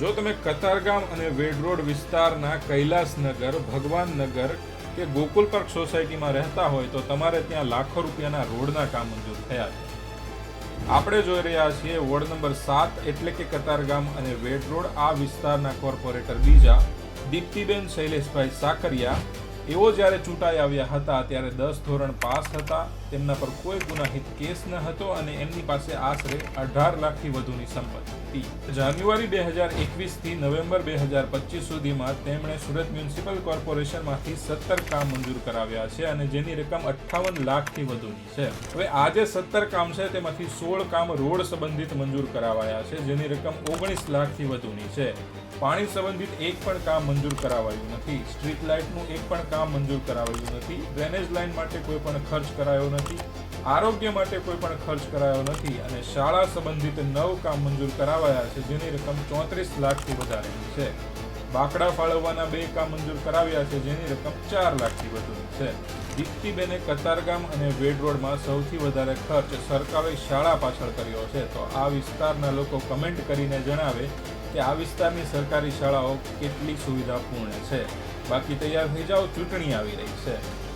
જો તમે કતારગામ અને વેડ રોડ વિસ્તારના કૈલાસનગર, ભગવાનનગર કે ગોકુલ પાર્ક સોસાયટીમાં રહેતા હોય તો તમારે ત્યાં લાખો રૂપિયાના રોડના કામ મંજૂર થયા છે. આપણે જોઈ રહ્યા છીએ વોર્ડ નંબર સાત એટલે કે કતારગામ અને વેડ રોડ, આ વિસ્તારના કોર્પોરેટર બીજા દીપ્તિબેન શૈલેષભાઈ સાકરિયા. એઓ જ્યારે ચૂંટાઈ આવ્યા હતા ત્યારે દસ ધોરણ પાસ હતા. તેમના પર કોઈ ગુનાહિત કેસ ન હતો અને એમની પાસે આશરે અઢાર લાખથી વધુની સંપત્તિ. જાન્યુઆરી બે હજાર એકવીસથી નવેમ્બર બે હજાર પચીસ સુધીમાં તેમણે સુરત મ્યુનિસિપલ કોર્પોરેશનમાંથી સત્તર કામ મંજૂર કરાવ્યા છે અને જેની રકમ અઠ્ઠાવન લાખથી વધુની છે. હવે આ જે સત્તર કામ છે તેમાંથી સોળ કામ રોડ સંબંધિત મંજૂર કરાવાયા છે, જેની રકમ ઓગણીસ લાખથી વધુની છે. પાણી સંબંધિત એક પણ કામ મંજૂર કરાવાયું નથી. સ્ટ્રીટ લાઇટનું એક પણ કામ મંજૂર કરાવાયું નથી. ડ્રેનેજ લાઇન માટે કોઈ પણ ખર્ચ કરાયો નથી. આરોગ્ય માટે કોઈ પણ ખર્ચ કરાયો નથી અને શાળા સંબંધિત નવ કામ મંજૂર કરાવાયા છે, જેની રકમ ચોત્રીસ લાખથી વધારેની છે. બાકડા ફાળવવાના બે કામ મંજૂર કરાવ્યા છે, જેની રકમ ચાર લાખથી વધુની છે. દીપ્તિબેને કતારગામ અને વેડ રોડમાં સૌથી વધારે ખર્ચ સરકારે શાળા પાછળ કર્યો છે. તો આ વિસ્તારના લોકો કમેન્ટ કરીને જણાવે કે આ વિસ્તારની સરકારી શાળાઓ કેટલી સુવિધાપૂર્ણ છે. બાકી તૈયાર થઈ જાઓ, ચૂંટણી આવી રહી છે.